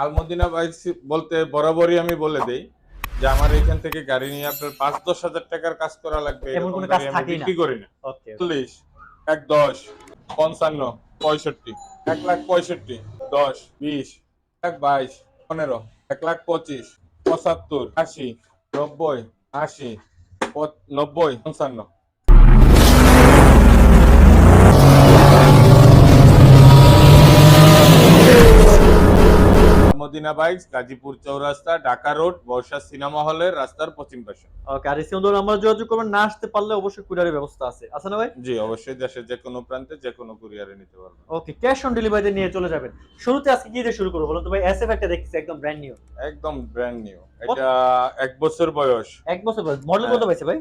Al Madina bikes বলতে বরাবরই আমি বলে দেই যে আমার এখান থেকে গাড়ি নিয়ে আপনার পাঁচ দশ হাজার টাকার কাজ করা লাগবে আমি বিক্রি করি না। চল্লিশ এক দশ পঞ্চান্ন পঁয়ষট্টি এক লাখ পঁয়ষট্টি দশ বিশ এক বাইশ পনেরো এক লাখ পঁচিশ পঁচাত্তর আশি নব্বই আশি নব্বই পঞ্চান্ন। Madina bikes Gazipur Chowrasta Dhaka road Barsha cinema হলের রাস্তার পশ্চিম পাশে। ওকে আর আমরা যোগাযোগ করবেন না আসতে পারলে অবশ্যই কুরিয়ারের ব্যবস্থা আছে। আছে না ভাই? জি অবশ্যই দেশের যে কোনো প্রান্তে যে কোনো কুরিয়ারে নিতে পারবেন। ওকে ক্যাশ অন ডেলিভারিতে নিয়ে চলে যাবেন। শুরুতে আজকে কি দিয়ে শুরু করব বলুন তো ভাই? এসএফ একটা দেখছি একদম ব্র্যান্ড নিউ একদম ব্র্যান্ড নিউ এটা এক বছর বয়স। এক বছর বয়স। মডেল কত হ্যাঁ। পাইছে ভাই?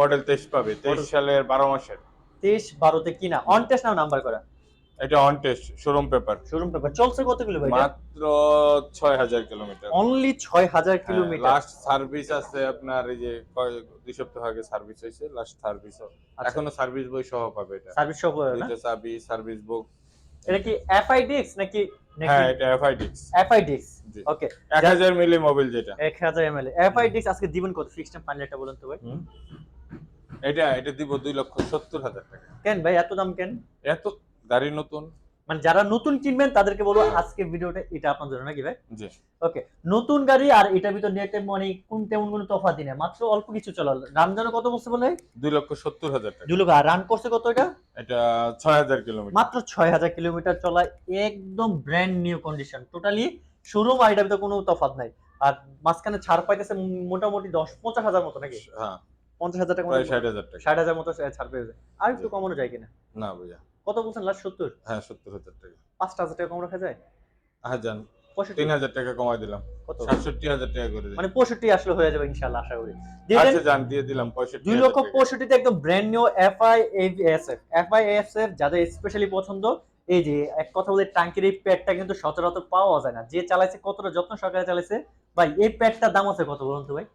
মডেল তেইশ পাবে। তেইশ সালের বারো মাসের। তেইশ বারোতে কিনা। অন টেস্ট নাও নাম্বার করা। এটা on test showroom paper showroom paper চলছে কত কিলো ভাই মাত্র ছয় হাজার কিলোমিটার অনলি ছয় হাজার কিলোমিটার লাস্ট সার্ভিস আছে আপনার এই যে দুই সপ্তাহ আগে সার্ভিস হয়েছে লাস্ট সার্ভিস আচ্ছা। এখনও সার্ভিস বই সহ পাবে এটা। সার্ভিস সব না? দুইটা চাবি সার্ভিস বুক এটা কি এফআইডিএক্স নাকি হ্যাঁ এটা এফআইডিক্স এফআইডিএক্স ওকে এক হাজার মিলি মোবিল যেটা। এক হাজার এমএল এফআইডিএক্স আজকে দিবেন কত? ফিক্সড টাইম ফাইনাল বলুন তো ভাই। এটা এটা দিব দুই লক্ষ সত্তর হাজার টাকা। কেন ভাই? এত দাম কেন? এত গাড়ি নতুন। মানে যারা নতুন কিনবেন তাদেরকে বলব আজকে ভিডিওটা এটা আপনার জন্য নাকি ভাই? জি। ওকে নতুন গাড়ি আর এটার ভিতর নিয়ে মানে কোন তেমন কোনো তফাৎই নেই। মাত্র অল্প কিছু চলাল রান জানো কত বলছে বলে? দুই লক্ষ সত্তর হাজার টাকা। দুলো রান করছে কত এটা? এটা ছয় হাজার কিলোমিটার। মাত্র ছয় হাজার কিলোমিটার চলা একদম brand new condition totally showroom আর এটার ভিতরে কোনো তফাৎ নাই। আর মাঝখানে ছাড় পাইতেছে মোটামুটি দশ পঞ্চাশ হাজার মতো নাকি? হ্যাঁ। পঞ্চাশ হাজার টাকা ষাট হাজার টাকা। ষাট হাজার মতো ছাড় পেয়েছে আর একটু কমানো যায় কিনা? না বুঝা কত বলছেন? লাস্ট সত্তর? হ্যাঁ সত্তর হাজার টাকা। পাঁচটা হাজার টাকা কম রাখা যায়? হ্যাঁ যান তিন হাজার টাকা কমাই দিলাম। কত? সাতষট্টি হাজার টাকা করে মানে পঁয়ষট্টি আসলে হয়ে যাবে ইনশাল্লাহ আশা করি। আচ্ছা যান দিয়ে দিলাম পঁয়ষট্টি দুই লক্ষ। পঁয়ষট্টিতে একদম brand new FI FSF FI FSF যাদের স্পেশালি পছন্দ এই যে এক কথা বলে টাঙ্কির এই প্যাডটা কিন্তু সচরাচর পাওয়া যায় না। যে চালাইছে কতটা যত্ন সহকারে চালাইছে? ভাই এই প্যাডটার দাম আছে কত বলুন তো ভাই?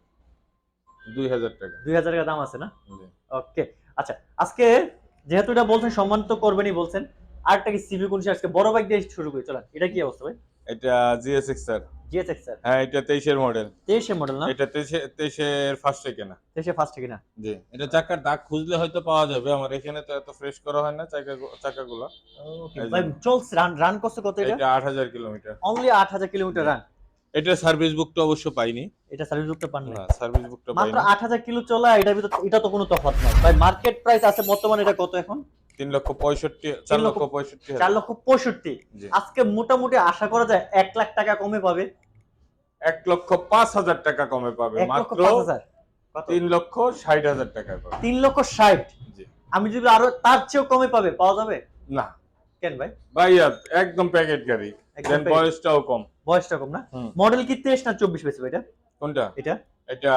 দুই হাজার টাকা। দুই হাজার টাকা দাম আছে না? ওকে আচ্ছা আজকে যেহেতু এটা বলছেন সম্মান তো করবেনই বলছেন। আরেকটা কি সিভি কোন আজকে? বড় বাইক দিয়ে শুরু করি চলেন। এটা কি অবস্থা ভাই? এটা জিএসএক্স স্যার। GSX sir. হ্যাঁ এটা তেইশের মডেল তেইশের মডেল না? এটা তেইশে তেইশের ফার্স্টে কেনা। তেইশে ফার্স্ট কিনা? জি এটা চাকার দাগ খুঁজলে হয়তো পাওয়া যাবে। আমার এখানে তো এত ফ্রেশ করা হয় না চাকা চাকাগুলো। ওকে ভাই চলছে রান রান করছে কত এটা? এটা আট হাজার কিলোমিটার। অনলি আট হাজার কিলোমিটার রান এটা সার্ভিস বুকটা অবশ্য পাইনি। এটা সার্ভিস বুকটা পান না না সার্ভিস বুকটা মাত্র পাইনি। আট হাজার কিলো চলা এটার ভিতর এটা তো কোনো তফাৎ নাই ভাই মার্কেট প্রাইস আছে বর্তমানে এটা কত এখন? তিন লক্ষ পঁয়ষট্টি চার লক্ষ- লক্ষ পঁয়ষট্টি চার হাজার লক্ষ পঁয়ষট্টি। জি। আজকে মোটামুটি আশা করা যায় এক লাখ টাকা কমে পাবে। এক লক্ষ পাঁচ হাজার টাকা কমে পাবে। মাত্র পাঁচ হাজার। কত? তিন লক্ষ ষাট হাজার টাকা পাবে। তিন লক্ষ ষাট? জি। আমি যদি আরও তার চেয়েও কমে পাবে পাওয়া যাবে? না। কেন ভাই? ভাই একদম প্যাকেট গাড়ি। একদম বয়সটাও কম। বয়সটা কম না? মডেল কি তেইশ না চব্বিশ পেয়েছে এটা? কোনটা? এটা? এটা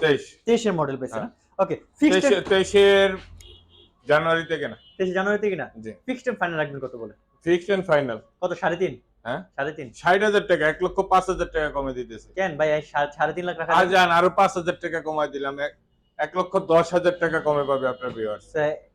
তেইশ। তেইশের মডেল পেয়েছে হ্যাঁ। না? ওকে ফিক্সড তেইশে- তেইশের জানুয়ারিতে কেনা। তেইশে জানুয়ারি থেকে না জি। ফিক্সড এন্ড ফাইনাল রাখবেন কত বলে? ফিক্সড এন্ড ফাইনাল কত সাড়ে তিন? হ্যাঁ। সাড়ে তিন। ষাট হাজার টাকা এক লক্ষ পাঁচ হাজার টাকা কমে দিতেছে। কেন ভাই এই সাড়ে সাড়ে তিন লাখ রাখা আর? যান আরও পাঁচ হাজার টাকা কমাই দিলাম। এক- লক্ষ দশ হাজার টাকা কমে পাবে আপনার ভিউয়ার্স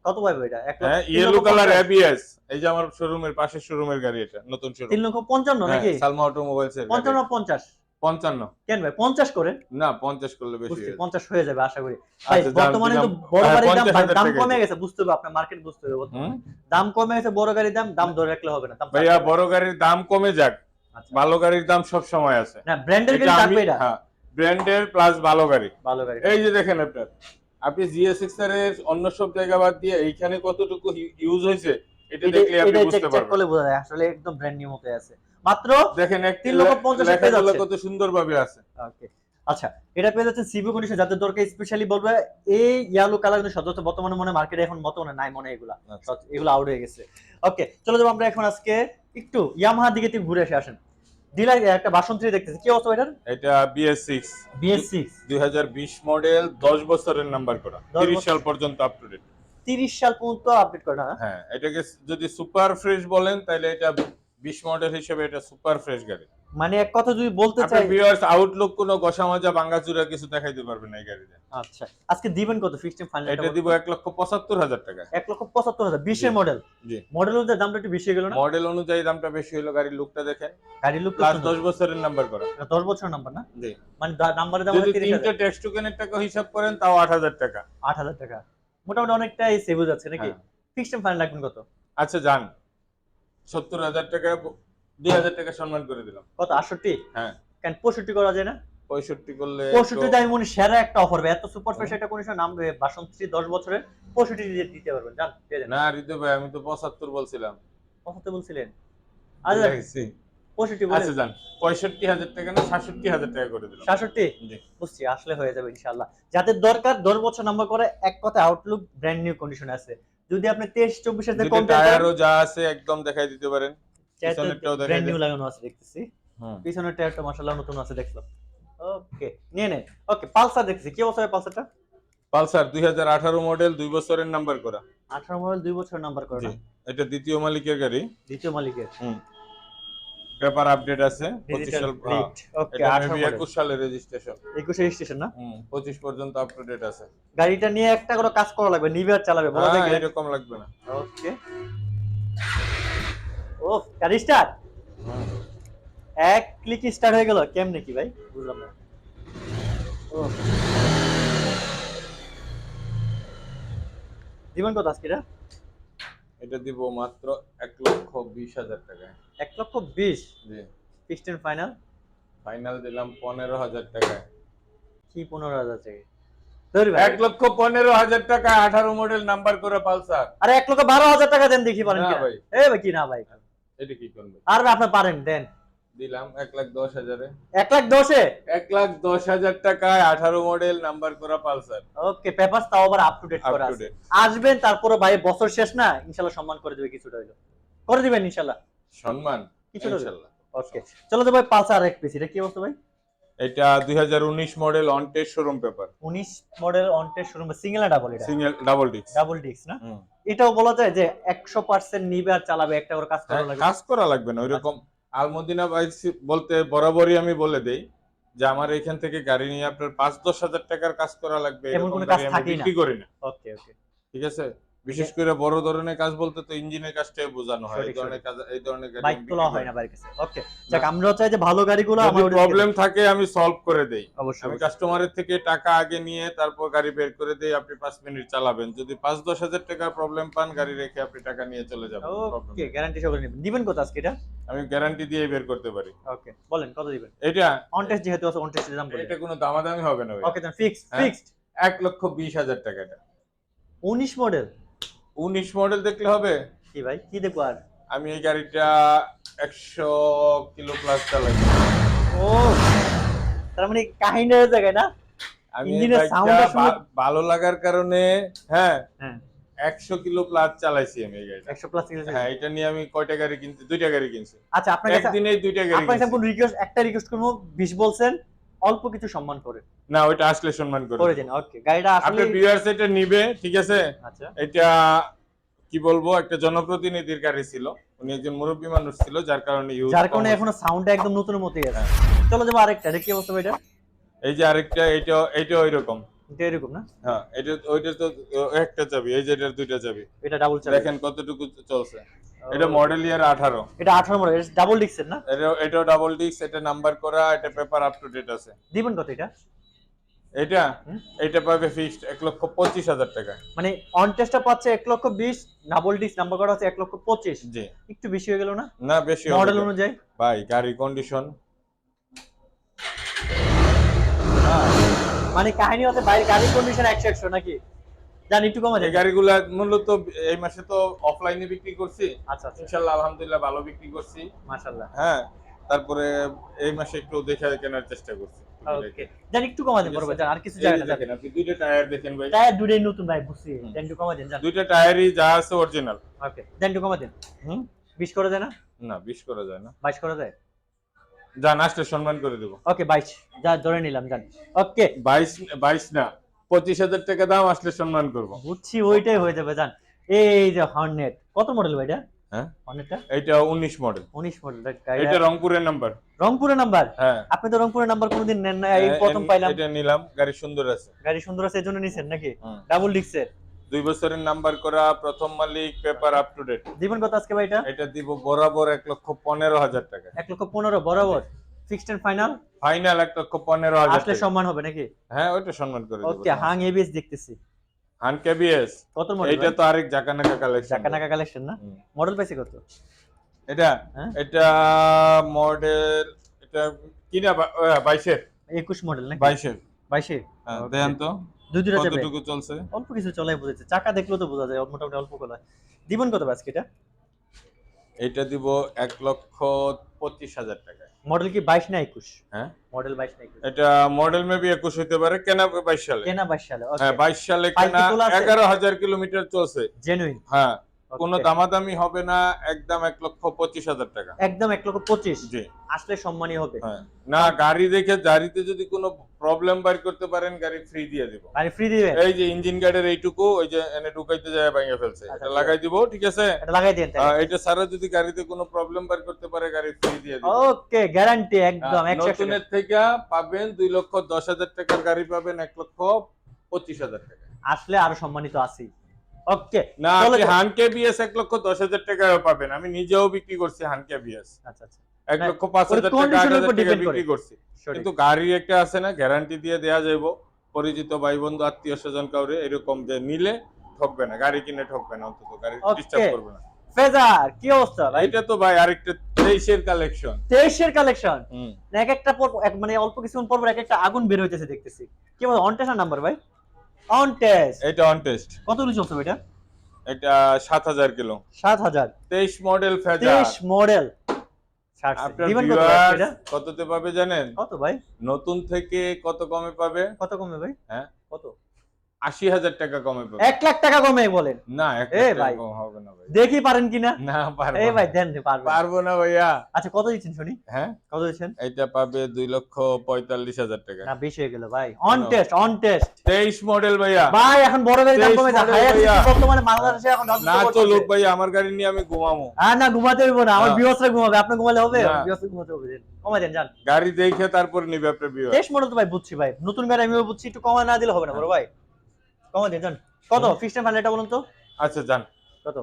কত পাইবে এটা? এক লক্ষ- ইয়েলো কালার এবিএস এই যে আমার শোরুমের পাশের শোরুমের গাড়ি এটা নতুন শোরুম তিন লক্ষ পঞ্চান্ন নাকি? সালমা অটোমোবাইলস এর পঞ্চান্ন পঞ্চাশ। পঞ্চান্ন। কেন ভাই পঞ্চাশ করে? না পঞ্চাশ করলে বেশি হয়ে। পঞ্চাশ হয়ে যাবে আশা করি। আচ্ছা, বর্তমানে তো বড় হ্যাঁ, গাড়ির দাম দাম কমে গেছে বুঝতে হবে আপনার মার্কেট বুঝতে হবে দাম কমে গেছে বড় গাড়ির দাম দাম ধরে রাখলে হবে না ভাইয়া বড় গাড়ির দাম কমে যাক। আচ্ছা। ভালো গাড়ির দাম সব সময় আছে। না ব্র্যান্ডের গাড়ি থাকবে এটা? হ্যাঁ ব্র্যান্ডের প্লাস ভালো গাড়ি। ভালো গাড়ি। এই যে দেখেন আপনার আপনি জিএসএক্স এর অন্য সব জায়গা বাদ দিয়ে এইখানে কতটুকু ইউজ হয়েছে? এটা এটা দেখলে আপনি বুঝতে চেক চেক পারবেন। করলে বোঝা যায় আসলে একদম ব্র্যান্ড নিউ মতো আছে। মাত্র দেখেন এক লক্ষ পঞ্চাশ হাজার পেয়ে কত সুন্দর আছে। ওকে আচ্ছা এটা পেয়ে যাচ্ছে সিভি কন্ডিশন যাদের দরকার স্পেশালি বলবে এই ইয়ালো কালার কিন্তু সদ্য বর্তমানে মনে মার্কেটে এখন বর্তমানে নাই মনে এগুলা। আচ্ছা। এগুলো আউট হয়ে গেছে। ওকে চলো যাব আমরা এখন আজকে একটু ইয়ামাহা দিকে একটু ঘুরে এসে আসেন। ডিলার একটা বাসন থ্রি দেখতেছি। কি অবস্থা এটার এটা বিএস সিক্স বিএস সিক্স দুই হাজার বিশ মডেল দশ বছরের নাম্বার করা। তিরিশ সাল পর্যন্ত আপ টু ডেট তিরিশ সাল পর্যন্ত আপডেট করে হ্যাঁ এটাকে যদি সুপার ফ্রেশ বলেন তাহলে এটা বিশ মডেল হিসেবে এটা সুপার ফ্রেশ গাড়ি। মানে এক কথা যদি বলতে চাই ভিউয়ার্স আউটলুক কোনো গসা মাজা ভাঙ্গাচুরা কিছু দেখাইতে পারবে না এই গাড়িতে। আচ্ছা আজকে দিবেন কত? ফিক্সড ফাইনাল এটা দিব এক লক্ষ পঁচাত্তর হাজার টাকা। এক লক্ষ পঁচাত্তর হাজার। বিশের জি। মডেল জি। মডেল অনুযায়ী দামটা একটু বেশি গেল না? মডেল অনুযায়ী দামটা বেশি হলো গাড়ির লুকটা দেখেন। গাড়ির লুক প্লাস দশ বছরের নাম্বার করা। দশ বছর নাম্বার না? জি। মানে নাম্বারের দাম যদি তিরিশ তিনটে টেক্সট টোকেনের টাকা হিসাব করেন তাও আট হাজার টাকা। আট হাজার টাকা। মোটামুটি অনেকটাই সেভ হয়ে যাচ্ছে নাকি? হ্যাঁ। ফিক্সড ফাইনাল রাখবেন কত? আচ্ছা যান। সত্তর হাজার টাকা দুই হাজার টাকা সম্মান করে দিলাম। কত আটষট্টি? হ্যাঁ। কেন পঁয়ষট্টি করা যায় না? পঁয়ষট্টি করলে পঁয়ষট্টিতে আমি মনে হয় সেরা একটা অফার এত সুপার ফ্রেশ একটা কন্ডিশন নাম বাসন্তী দশ বছরে পঁয়ষট্টি দিয়ে দিতে পারবেন। জান দিয়ে দেন না রিতে ভাই আমি তো পঁচাত্তর বলছিলাম। কত বলছিলেন? আচ্ছা দেখছি। পঁয়ষট্টি আচ্ছা যান পঁয়ষট্টি হাজার টাকা না সাতষট্টি হাজার টাকা করে দিলাম। সাতষট্টি? জি। বুঝছি আসলে হয়ে যাবে ইনশাল্লাহ যাদের দরকার দশ বছর নাম্বার করে এক কথা আউটলুক ব্র্যান্ড নিউ কন্ডিশন আছে। যদি আপনি তেইশ চব্বিশের দুইটা কম টায়ারও যা আছে একদম দেখাই দিতে পারেন। পিছনেরটাও দেখাই ব্র্যান্ড নিউ লাগানো আছে দেখতেছি। পিছনের টায়ারটা মাশাআল্লাহ নতুন আছে দেখলাম। ওকে নিয়ে নে ওকে পালসার দেখতেছি। কি অবস্থা পালসারটা? পালসার দুই হাজার আঠারো মডেল দুই বছরের নাম্বার করা। আঠারো মডেল দুই বছর নাম্বার করে এটা দ্বিতীয় মালিকের গাড়ি। দ্বিতীয় মালিকের। হুম। পেপার আপডেট আছে পঁচিশ ডিজিটাল সাল প্লেট ওকে এটা আঠারো মেবি মডেল একুশ রেজিস্ট্রেশন একুশে স্টেশন না? হুম পঁচিশ পর্যন্ত আপ টু ডেট আছে। গাড়িটা নিয়ে একটা করে কাজ করা লাগবে নিবে আর চালাবে বলা হ্যাঁ, যায় এরকম লাগবে না। ওকে ও গাড়ি স্টার্ট এক ক্লিক স্টার্ট হয়ে গেল কেমনে কি ভাই? বুঝলাম না। ও দিবেন কত আজকে এটা? দিব মাত্র এক লক্ষ বিশ হাজার টাকায়। এক লক্ষ বিশ? জি। ফিক্সড ফাইনাল ফাইনাল দিলাম পনেরো হাজার টাকায়। কি পনেরো হাজার টাকা এক লক্ষ পনেরো হাজার টাকা আঠারো মডেল নাম্বার করে পালসার আরে এক লক্ষ বারো হাজার টাকা দেন দেখি পারেন না ভাই। এ ভাই কি না ভাই? এটা কি করবে আর আপনি পারেন দেন। দিলাম এক লাখ দশ হাজারে। এক লাখ দশে? এক লাখ দশ হাজার টাকায় আঠারো মডেল নাম্বার করা পালসার। ওকে পেপার তাও আবার আপ টু ডেট করা আছে। আসবেন তারপরে ভাই বছর শেষ না ইনশাল্লাহ সম্মান করে দেবে কিছুটা হইল। করে দিবেন ইনশাল্লাহ। সম্মান ইনশাল্লাহ। ওকে চলো তো ভাই পালসার এক পিস এটা কি অবস্থা ভাই? এটা দুই হাজার উনিশ model on test showroom paper উনিশ model on test showroom single না ডাবল এটা? Single double disc double disc না? এটাও বলা যায় যে একশো পার্সেন্ট নিবে আর চালাবে একটা করে কাজ করা হ্যাঁ, কাজ করা লাগবে না ওইরকম আলমদিনা বাইক বলতে বরাবরই আমি বলে দেই যে আমার এখান থেকে গাড়ি নিয়ে আপনার পাঁচ দশ হাজার টাকার কাজ করা লাগবে এরকম গাড়ি আমি না। বিক্রি করি না। ওকে ওকে। ঠিক আছে? বিশেষ করে বড় ধরনের কাজ বলতে তো ইঞ্জিনের কাজটাই বোঝানো হয়। এই ধরনের কাজ এই ধরনের গাড়ি বাইক তোলা হয় না বাড়ির কাছে। ওকে যাক আমরাও চাই যে ভালো গাড়িগুলো আমার প্রবলেম থাকে আমি সলভ করে দেই। অবশ্যই আমি কাস্টমারের থেকে টাকা আগে নিয়ে তারপর গাড়ি বের করে দেই আপনি পাঁচ মিনিট চালাবেন। যদি পাঁচ দশ হাজার টাকার প্রবলেম পান গাড়ি রেখে আপনি টাকা নিয়ে চলে যাবেন ওকে গ্যারান্টি সহকারে নেবেন। দিবেন কত আজকে এটা? আমি গ্যারান্টি দিয়ে বের করতে পারি। ওকে বলেন কত দিবেন? এটা অন টেস্ট যেহেতু আছে অন টেস্টের দাম এটা কোনো দামাদামি হবে না। ওকে ফিক্সড। ফিক্সড এক লক্ষ বিশ হাজার টাকা এটা। 19 মডেল উনিশ মডেল দেখলে হবে? কি ভাই? কি দেখব আর? আমি এই গাড়িটা একশো কিলো প্লাস চালাই। ও তার মানে কাহিনীর জায়গায় না? আমি ভালো লাগার কারণে হ্যাঁ হ্যাঁ। একশো কিলো প্লাস চালাইছি আমি এই গাড়িটা। 100 প্লাস হ্যাঁ এটা নিয়ে আমি কয়টা গাড়ি কিনছি? দুইটা গাড়ি কিনছি। আচ্ছা আপনার কাছে একদিনেই দুইটা গাড়ি আপনার রিকোয়েস্ট একটা রিকোয়েস্ট করব। 20 বলছেন অল্প কিছু সম্মান করে। না ওইটা আসলে সম্মান করে। করে দিন ওকে গাড়িটা আসলে আপনার ভিউয়ার্স এটা নিবে ঠিক আছে? আচ্ছা। এটা কি বলব একটা জনপ্রতিনিধির গাড়ি ছিল। উনি একজন মুরব্বী মানুষ ছিল যার কারণে ইউজ যার কারণে এখনও সাউন্ডটা একদম নতুনের মতোই আছে। চলো যাব আরেকটা এটা কি অবস্থা এটা এই যে আরেকটা এটা এটা ওইরকম। এটা এরকম না? হ্যাঁ এটা ওইটা তো একটা চাবি এই যে এটার দুইটা চাবি। এটা ডাবল চাবি। দেখেন কতটুকু চলছে। এটা মডেল ইয়ার আঠারো। এটা 18 মডেল এটা ডাবল ডিক্সের না? এটা এটাও ডাবল ডিস্ক এটা নাম্বার করা এটা পেপার আপ টু ডেট আছে। দিবেন কত এটা? এটা? এটা পাবে ফিক্সড এক লক্ষ পঁচিশ হাজার টাকা। মানে অন টেস্টটা পাচ্ছে 1 লক্ষ 20 ডাবল ডিক্স নাম্বার করা আছে 1 লক্ষ 25 জি। একটু বেশি হয়ে গেল না? না বেশি মডেল অনুযায়ী। ভাই গাড়ি কন্ডিশন মানে কাহিনী হচ্ছে বাইরে গাড়ির কন্ডিশন 100 100 নাকি? জান একটু কমা যায় গাড়িগুলা মূলত এই মাসে তো অফলাইনে বিক্রি করছি। আচ্ছা আচ্ছা। ইনশাল্লাহ আলহামদুলিল্লাহ ভালো বিক্রি করছি। মাশাআল্লাহ। হ্যাঁ তারপরে এই মাসে একটু দেখে কেনার চেষ্টা করছি। ওকে। জান একটু কমা দেন বড় আর কিছু জায়গা যে না দেখেন আপনি দুইটা টায়ার দেখেন ভাই। টায়ার দুটোই নতুন ভাই বুঝছি। জান একটু কমা দেন দুইটা টায়ারই যা আছে অরিজিনাল ওকে। জান একটু কমা দেন। হুম? 20 করে দেয় না? না বিশ করা যায় না। 22 করে যায়? যান আসলে সম্মান করে দেবো। ওকে 22 যা ধরে নিলাম জান। ওকে। বাইশ বাইশ না। পঁচিশ হাজার টাকা দাম আসলে সম্মান করব। বুঝছি ওইটাই হয়ে যাবে জান। এই যে হর্নেট কত মডেল ভাই এটা? হ্যাঁ? এটা উনিশ মডেল উনিশ মডেল এটা রংপুরের নাম্বার রংপুরের নাম্বার হ্যাঁ। আপনি তো রংপুরের নাম্বার কোনোদিন নেন না এই প্রথম পাইলাম। এটা নিলাম গাড়ি সুন্দর আছে। গাড়ি সুন্দর আছে এই জন্য নিছেন নাকি? ডাবল ডিক্সের দুই বছরের নাম্বার করা প্রথম মালিক পেপার আপ টু ডেট দিবেন কত আজকে ভাই এটা? এটা দিব বরাবর এক লক্ষ পনেরো হাজার টাকা। এক লক্ষ পনেরো বরাবর? ফিক্সড এন্ড ফাইনাল ফাইনাল লক্ষ আসলে সম্মান হবে নাকি? হ্যাঁ ওইটা সম্মান করে ওকে হাং এবিএস দেখতেছি। হান কেবিএস কত মডেল এটা তো আরেক জাকানাকা কালেকশন টাকা নাকা কালেকশন না? মডেল পাইছে কত? এটা? হ্যাঁ? এটা মডেল এটা কিনা বাইশের। একুশ মডেল নাকি? বাইশের। বাইশে হ্যাঁ, Okay. দেন তো। দুই চলছে? অল্প কিছু চলাই বুঝেছে চাকা দেখলেও তো বোঝা যায় মোটামুটি অল্প কলা দিবেন কত আজকে এটা দিব এক লক্ষ পঁচিশ হাজার টাকা মডেল কি বাইশ না একুশ? হ্যাঁ? মডেল বাইশ না একুশ। এটা মডেল মেবি একুশ হইতে পারে কেনা বাইশ সালে। কেনা বাইশ সালে হ্যাঁ বাইশ সালে কেনা এগারো হাজার কিলোমিটার চলছে। জেনুইন হ্যাঁ। কোনো দামাদামি হবে না একদম এক লক্ষ পঁচিশ হাজার টাকা। একদম এক লক্ষ পঁচিশ? জি। আসলে সম্মানই হবে। হ্যাঁ। না গাড়ি দেখে গাড়িতে যদি কোনো প্রবলেম বার করতে পারেন গাড়ি ফ্রি দিয়ে দিব। আর ফ্রি দিবেন এই যে ইঞ্জিন গার্ডের এইটুকু ওই যে এনে ঢুকাইতে যায় ভেঙে ফেলছে। আচ্ছা, এটা লাগাই দিব ঠিক আছে? এটা লাগাই দেন আহ, এটা ছাড়া যদি গাড়িতে কোনো প্রবলেম বার করতে পারে গাড়ি ফ্রি দিয়ে দিব। ওকে গ্যারান্টি একদম আহ, একশো একশো নতুনের থেকে পাবেন দুই লক্ষ দশ হাজার টাকার গাড়ি পাবেন এক লক্ষ পঁচিশ হাজার টাকা। আসলে আরও সম্মানিত আছি। ওকে না আপনি। হান কেবিএস এক লক্ষ দশ হাজার টাকায় পাবেন। আমি নিজেও বিক্রি করছি হান কেবিএস আচ্ছা আচ্ছা। এক লক্ষ পাঁচ হাজার টাকা আট হাজার টাকা বিক্রি করছি। কিন্তু গাড়ি একটা আছে না গ্যারান্টি দিয়ে দেয়া যাইব। পরিচিত ভাই বন্ধু আত্মীয় স্বজন কাউরে এরকম যে নিলে ঠকবে না গাড়ি কিনে ঠকবে না অন্তত গাড়ি ডিস্টার্ব করবে না। ফেজার কি অবস্থা ভাই? এটা তো ভাই আরেকটা তেইশের কালেকশন তেইশের কালেকশন এক একটা পর এক মানে অল্প কিছুক্ষণ পর এক একটা আগুন বের হইতেছে দেখতেছি। কি বল অন টেস্ট নাম্বার ভাই? অন টেস্ট এটা অন টেস্ট কত কিলো চলছে এটা? এটা সাত হাজার কিলো। সাত হাজার। তেইশ মডেল ফেজা। তেইশ মডেল কততে পাবে জানেন? কত ভাই? নতুন থেকে কত কমে পাবে? কত কমে ভাই? হ্যাঁ? কত? আশি হাজার টাকা কমে পাবে। এক লাখ টাকা কমে বলেন। না এ ভাই। হবে না ভাই। দেখি পারেন কিনা? না পারব ভাই দেন পারব। না ভাইয়া। আচ্ছা কত দিচ্ছেন শুনি? হ্যাঁ? কত দিচ্ছেন? এটা পাবে দুই লক্ষ পঁয়তাল্লিশ হাজার টাকা। না বেশি হয়ে গেল ভাই। অন টেস্ট অন টেস্ট তেইশ মডেল ভাইয়া। ভাই এখন বড় গাড়ি দাম কমে। বর্তমানে বাংলাদেশে এখন না কমে ভাই আমার গাড়ি নিয়ে আমি ঘুমামো হ্যাঁ না ঘুমাতে হইব না। আমার না। ঘুমাবে। আপনি ঘুমালে হবে? না। ঘুমাতে হবে। দেন। গাড়ি দেখে তারপর নিবে বিয়ে তেইশ মডেল তো ভাই বুঝছি ভাই। নতুন গাড়ি আমিও বুঝছি একটু কমায় না দিলে হবে না বড় ভাই। কমাই দেন কত। ফিক্সড ফাইনাল এটা বলুন তো। আচ্ছা যান কত?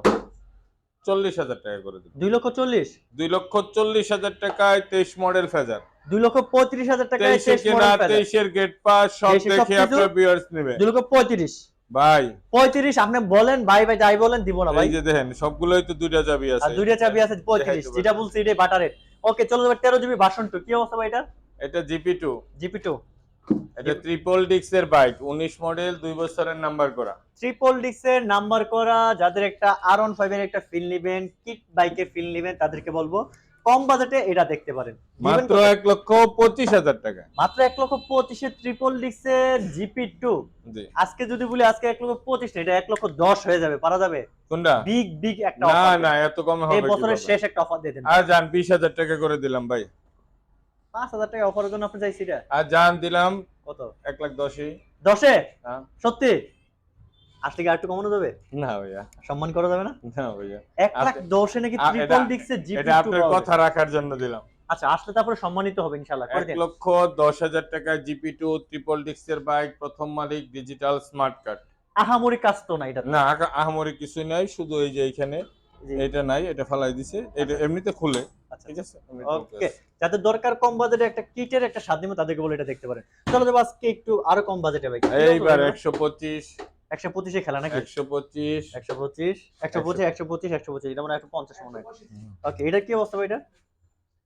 চল্লিশ হাজার টাকা করে দিন দুই লক্ষ চল্লিশ? দুই লক্ষ চল্লিশ হাজার টাকায় তেইশ মডেল ফেজার। দুই লক্ষ পঁয়ত্রিশ হাজার টাকায় তেইশে তেইশ কেনা মডেল তেইশের গেট পাস সব দেখে আপনার বিয়ার্স নেবে। দুই লক্ষ পঁয়ত্রিশ। ভাই। পঁয়ত্রিশ আপনি বলেন ভাই ভাই যাই বলেন দিব না ভাই। যে দেখেন সবগুলোই তো দুইটা চাবি আছে। দুইটা চাবি আছে পঁয়ত্রিশ। যেটা বলছি বাটারের ওকে চলো এবার তেরো জিবি ভার্সন টু কি অবস্থা ভাই এটা? এটা জিপি টু জিপি টু এটা ট্রিপল ডিক্সের বাইক উনিশ মডেল দুই বছরের নাম্বার করা। ট্রিপল ডিক্সের নাম্বার করা যাদের একটা আর ওয়ান ফাইভ এর একটা ফিল নেবেন কিট বাইকের ফিল নেবেন তাদেরকে বলব কম বাজেটে এটা দেখতে পারেন। মাত্র এক লক্ষ পঁচিশ হাজার টাকা। মাত্র এক লক্ষ পঁচিশে ট্রিপল ডিক্সের জিপি টু আজকে যদি বলি আজকে এক লক্ষ পঁচিশ না, এটা এক লক্ষ দশ হয়ে যাবে পারা যাবে। কোনটা? বিগ বিগ একটা না না এত কমে এই বছরের শেষ একটা অফার দিয়ে দেন। আর যান বিশ হাজার টাকা করে দিলাম ভাই। পাঁচ হাজার টাকা অফারের জন্য আপনি চাইছি এটা। আর যান দিলাম কত? এক লাখ দশে। হ্যাঁ। সত্যি? আসলে কি আর একটু কমানো যাবে? না ভাইয়া। সম্মান করা যাবে না? না ভাইয়া। এক লাখ দশে নাকি ট্রিপল ডিক্সের জিপি এটা আপনার কথা রাখার জন্য দিলাম। আচ্ছা আসলে তারপরে সম্মানিত হবে ইনশাআল্লাহ এক লক্ষ দশ হাজার টাকায় জিপি টু ট্রিপল ডিক্সের বাইক প্রথম মালিক ডিজিটাল স্মার্ট কার্ড আহামরি কাজ তো না এটা না আহামরি কিছু নাই শুধু এই যে এখানে এটা নাই এটা ফালাই দিছে এটা এমনিতে খুলে। ঠিক আছে? ওকে যাদের দরকার কম বাজেটে একটা কিটের একটা দিব তাদেরকে বলে এটা দেখতে পারেন। চলো যাব আজকে একটু আরও কম বাজেটে ভাই এইবার একশো পঁচিশ। একশো পঁচিশে খেলা নাকি? একশো পঁচিশ। একশো পঁচিশ? একশো পঁচিশ একশো পঁচিশ একশো পঁচিশ এটা মানে একশো পঞ্চাশ মনে হয়। ওকে এটা কি অবস্থা ভাই এটা?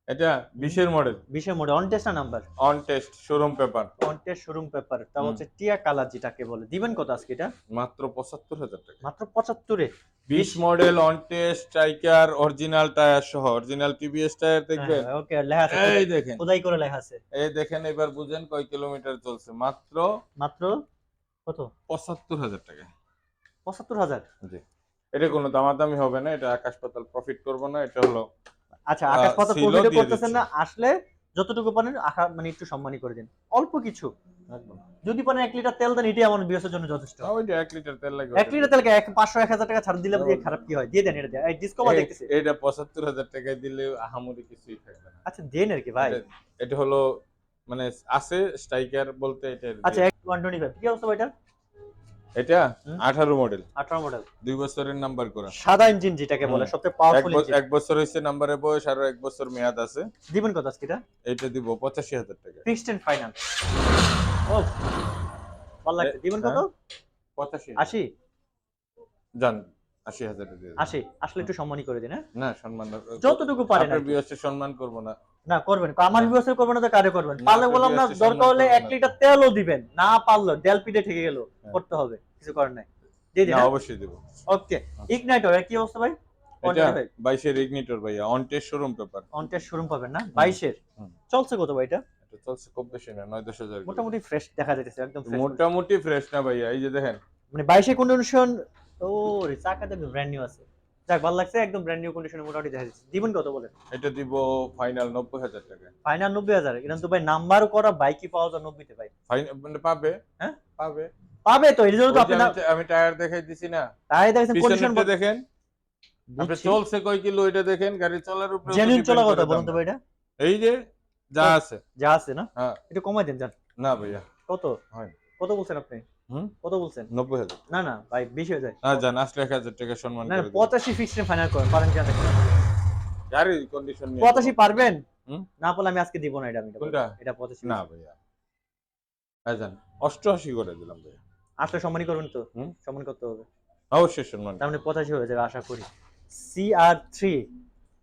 এটা বিশের মডেল বিশের model on test number on test showroom paper on test showroom paper তা হচ্ছে টিয়া কালার যেটাকে বলে। দিবেন কত আজকে এটা? মাত্র পঁচাত্তর হাজার টাকা। মাত্র পঁচাত্তরে? বিশ model on test striker original tyre সহ। অরিজিনাল টিভিএস টায়ার দেখবেন? ওকে লেখা আছে। এই দেখেন। খোদাই করে লেখা আছে। এই দেখেন এবার বুঝেন কয় কিলোমিটার চলছে। মাত্র মাত্র কত? পঁচাত্তর হাজার টাকা। পঁচাত্তর হাজার? জি। এটা কোনো দামাদামি হবে না এটা আকাশ পাতাল প্রফিট করব না এটা হলো আচ্ছা আকাশ পাতা ছিল, প্রফিটও দিয়ে করতেছেন না আসলে যতটুকু পারেন মানে একটু সম্মানী করে দিন। অল্প কিছু। যদি পারেন এক লিটার তেল দেন এটাই আমার বিএসের জন্য যথেষ্ট। ওইটা এক লিটার তেল লাগবে এক লিটার তেলকে এক পাঁচশো এক হাজার টাকা ছাড় দিলে খারাপ কি হয়? দিয়ে দেন এটা দিয়ে ডিসকভার দেখতেছি। এটা পঁচাত্তর হাজার টাকায় দিলে আহামরি কিছুই থাকবে না। আচ্ছা দেন আর কি ভাই। এটা- হলো মানে আছে স্ট্রাইকার বলতে এটা আচ্ছা ওয়ান টোয়েন্টি ফাইভ কি অবস্থা ভাই এটার এটা হুম। আঠারো মডেল আঠারো মডেল দুই বছরের নাম্বার করা। সাদা ইঞ্জিন যেটাকে বলে সবচেয়ে পাওয়ারফুল ইঞ্জিন এক বছর হয়েছে নাম্বারের বয়স আরও এক বছর মেয়াদ আছে। দিবেন কত আজকে এটা? এটা দিব পঁচাশি হাজার টাকা। ফিক্সড এন্ড ফাইনাল ও ভালো লাগছে। দিবেন কত? হ্যাঁ। পঁচাশি আশি? জান আশি হাজার আশি? আসলে একটু সম্মানই করে দিন হ্যাঁ? না সম্মান যতটুকু পারেন আপনার বিয়সে সম্মান করব না। না করবেন। আমার বিবেচনা করবেন না কারে করবেন? পারলে বললাম না দরকার হলে এক লিটার তেলও দিবেন। না পারল ডেল পিটে থেকে গেল হ্যাঁ। করতে হবে। কিছু করার নাই। দিয়ে দিন না অবশ্যই দেব। ওকে। ইগনাইটর কি অবস্থা ভাই? বাইশের ইগনিটর ভাইয়া শোরুম পেপার শোরুম পাবেন না? বাইশের? চলছে কত ভাই এটা? এটা চলছে খুব বেশি না নয় দশ হাজার মোটামুটি ফ্রেশ দেখা যাচ্ছে একদম মোটামুটি ফ্রেশ না ভাইয়া এই যে দেখেন। মানে বাইশে কন্ডিশন ও রে চাকা দেখবেন ব্র্যান্ড নিউ আছে। যাক ভালো লাগছে একদম ব্র্যান্ড নিউ কন্ডিশনে মোটামুটি দেখা যাচ্ছে। দিবেন কত বলেন? এটা দিব ফাইনাল নব্বই হাজার টাকা। ফাইনাল নব্বই হাজার? এটা তো ভাই নাম্বার করা বাইকই পাওয়া যায় নব্বইতে ভাই। মানে পাবে? হ্যাঁ? পাবে। পাবে তো এই জন্য তো আপনি আমি- টায়ার দেখাই দিছি না। তাই দেখছেন কন্ডিশন দেখেন আপনি চলছে কয় কিলো এটা দেখেন গাড়ি চলার উপরে জেনুইন চলা কথা বলুন তো ভাই এটা। এই যে যা আছে। যা আছে না? হ্যাঁ। একটু কমাই দেন যান। না ভাইয়া। কত? হয়। কত বলছেন আপনি? কত বলছেন? নব্বই হাজার। না না ভাই বেশি হয়ে যায়। না জান আসলে এক হাজার টাকা সম্মান না পঁচাশি ফিক্সড ফাইনাল করেন পারেন কেন গাড়ির কন্ডিশন পঁচাশি পারবেন? না পারলে আমি আজকে দিব না এটা আমি এটা। এটা পঁচাশি না ভাইয়া। হ্যাঁ জান অষ্টআশি করে দিলাম ভাইয়া। আসলে সম্মানই করবেন তো? সম্মান করতে হবে। অবশ্যই সম্মান তার মানে পঁচাশি হয়ে যাবে আশা করি। সি আর থ্রি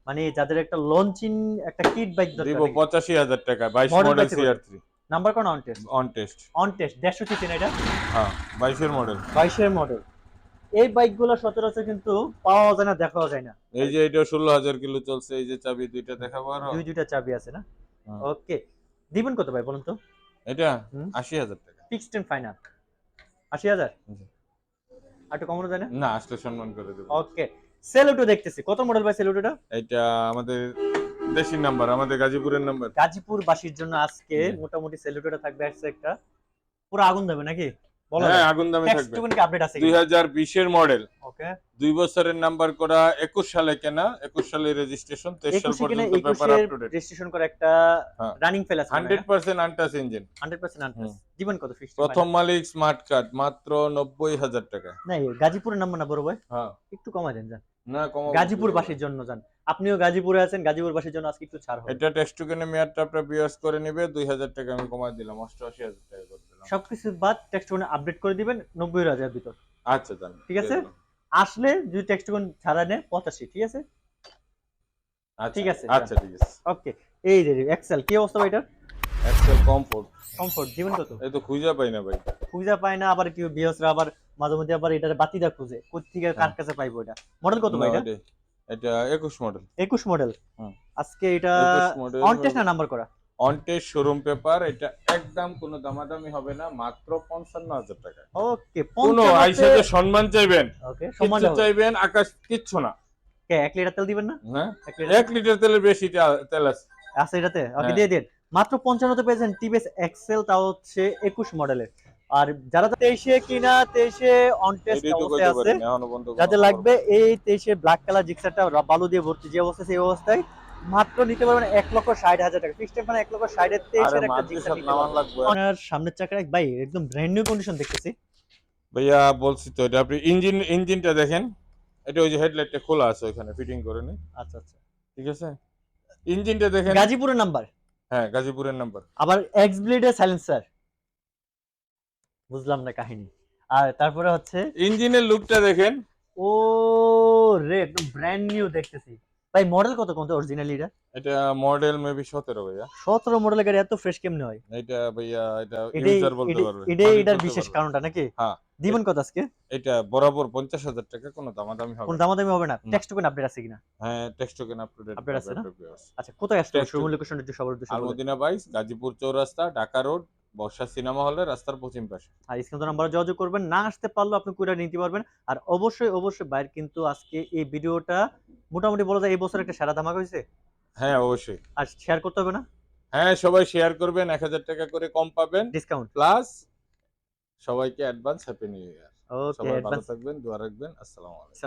মানে যাদের একটা লঞ্চিং একটা কিট বাইক দিব দরকার পঁচাশি হাজার টাকা বাইশ Model মডেল কত? সিআর থ্রি নাম্বার কোন? On test on test on test দেড়শো সিসি না এটা? হ্যাঁ বাইশের মডেল বাইশের মডেল এই বাইকগুলো সচরাচর কিন্তু পাওয়া যায় না দেখাও যায় না। এই যে এটা ষোলো হাজার কিলো চলছে এই যে চাবি দুইটা দেখাবো আর। দুই দুইটা চাবি আছে না? হ্যাঁ। ওকে দিবেন কত ভাই বলুন তো? এটা হুম। আশি হাজার টাকা। ফিক্সড এন্ড ফাইনাল আশি হাজার? জি। আর একটু কমানো যায় না? না আসলে সম্মান করে দেবো। ওকে সেলুটো দেখতেছি। কত মডেল ভাই সেলুটোটা এটা আমাদের দেশের নাম্বার আমাদের গাজীপুরের নাম্বার গাজীপুর বাসীর জন্য আজকে। মোটামুটি সেলুটোটা থাকবে একটা পুরো আগুন দেবে নাকি? হ্যাঁ আগুন দামে থাকবে। আপডেট আছে দুই হাজার মডেল ওকে। দুই বছরের নাম্বার করা একুশ সালে কেনা একুশ সালে রেজিস্ট্রেশন তেইশ সাল পর্যন্ত paper up to date registration করে একটা। রানিং ফেল আছে hundred percent untouched engine hundred percent হুম। জীবন কত ফিক্সড প্রথম মালিক স্মার্ট কার্ড মাত্র নব্বই হাজার টাকা। না গাজীপুরের নাম্বার না বড় ভাই? হ্যাঁ। একটু কমা দেন যান। না কম গাজীপুর বাসীর জন্য যান। আপনিও গাজীপুরে আছেন গাজীপুর বাসীর জন্য আজকে একটু ছাড় হবে। এটা টেস্ট টুকেনে মেয়াদটা আপনার বিয়ার্স করে নেবে। দুই হাজার টাকা আমি কমাই দিলাম অষ্টআশি হাজার টাকা করে। দিলাম সবকিছু বাদ টেক্সট আপডেট করে দিবেন নব্বই হাজার ভিতর। আচ্ছা ঠিক আছে? আসলে যদি টেক্সট ছাড়া নেয় পঁচাশি ঠিক আছে? আচ্ছা ঠিক আছে, আচ্ছা ঠিক আছে। ওকে এই যে এক্সেল কি অবস্থা ভাই এটার? এক্সেল কমফোর্ট কমফোর্ট জীবন কত? এই তো খুঁজে পাই না ভাই। খুঁজে পায় না আবার কি বিহসরা আবার মাঝে মধ্যে আবার এটার বাতিদা খুঁজে। কোথেকে কার কাছে পাইবো এটা? মডেল কত ভাই এটা? এটা- এটা একুশ মডেল একুশ মডেল হুম। আজকে এটা অন টেস্ট না নাম্বার করা? অন টেস্ট শোরুম পেপার এটা একদম কোনো দামাদামি হবে না মাত্র পঞ্চান্ন হাজার টাকা। ওকে কোনো আইসা যে সম্মান চাইবেন ওকে সম্মান চাইবেন আকাশ কিচ্ছু না। কে এক লিটার তেল দিবেন না? হ্যাঁ এক লিটার তেলের বেশি তেল আছে। আছে এটাতে? ওকে হ্যাঁ। দিয়ে দিন। মাত্র পঞ্চান্নতে পেয়েছেন টিভিএস এক্সেল তাও হচ্ছে একুশ মডেলের। আর যারা তেইশে কিনা তেইশে অন টেস্ট এটাই অবস্থায় আছে যাদের লাগবে এই তেইশে ব্ল্যাক কালার জিক্সারটা বালু দিয়ে ভর্তি যে অবস্থা সেই অবস্থায় মাত্র নিতে পারবেন এক লক্ষ ষাট হাজার টাকা। ফিক্সড মানে এক লক্ষ আরে তেইশের একটা লাগবে। আপনার সামনের চাকার এক ভাই একদম ব্র্যান্ড নিউ কন্ডিশন দেখতেছি। ভাইয়া বলছি তো এটা আপনি ইঞ্জিন ইঞ্জিনটা দেখেন। এটা ওই যে হেডলাইটটা খোলা আছে ওখানে ফিটিং করে নি। আচ্ছা আচ্ছা। ঠিক আছে? ইঞ্জিনটা দেখেন। গাজীপুরের নাম্বার হ্যাঁ গাজীপুরের নাম্বার আবার এক্স ব্লেডের সাইলেন্সার বুঝলাম না কাহিনী। আর তারপরে হচ্ছে ইঞ্জিনের লুকটা দেখেন। ও রে একদম ব্র্যান্ড নিউ দেখতেছি। ভাই মডেল কত কোনটা অরিজিনালি এটা? এটা মডেল মেবি সতেরো ভাইয়া। সতেরো মডেলের গাড়ি এত ফ্রেশ কেমনে হয়? এটা ভাইয়া এটা ইউজার বলতে পারবে। মালিক এটার বিশেষ কারণটা নাকি? হ্যাঁ। দিবেন কত আজকে? এটা বরাবর পঞ্চাশ হাজার টাকা কোনো দামাদামি হবে কোন। দামাদামি হবে না। টেক্সট কোন আপডেট আছে কিনা? হ্যাঁ tax token up to date Update আছে। না? আচ্ছা কোথায় Text শোরুম লোকেশন একটু সবার উদ্দেশ্যে আলমদিনা বাইশ গাজীপুর চৌরাস্তা ঢাকা রোড বর্ষা সিনেমা হলে রাস্তার পশ্চিম পাশে। আর স্ক্রিন নাম্বারে যোগাযোগ করবেন না আসতে পারলেও আপনি কুড়িটা নিতে পারবেন। আর অবশ্যই অবশ্যই বাইরে কিন্তু আজকে এই ভিডিওটা মোটামুটি বলা যায় এই বছর একটা সেরা ধামাকা হয়েছে। হ্যাঁ অবশ্যই। আর শেয়ার করতে হবে না? হ্যাঁ সবাই শেয়ার করবেন এক হাজার টাকা করে কম পাবেন। ডিসকাউন্ট প্লাস সবাইকে advance happy new year okay সবাই ভালো থাকবেন দোয়া রাখবেন। আসসালামু আলাইকুম।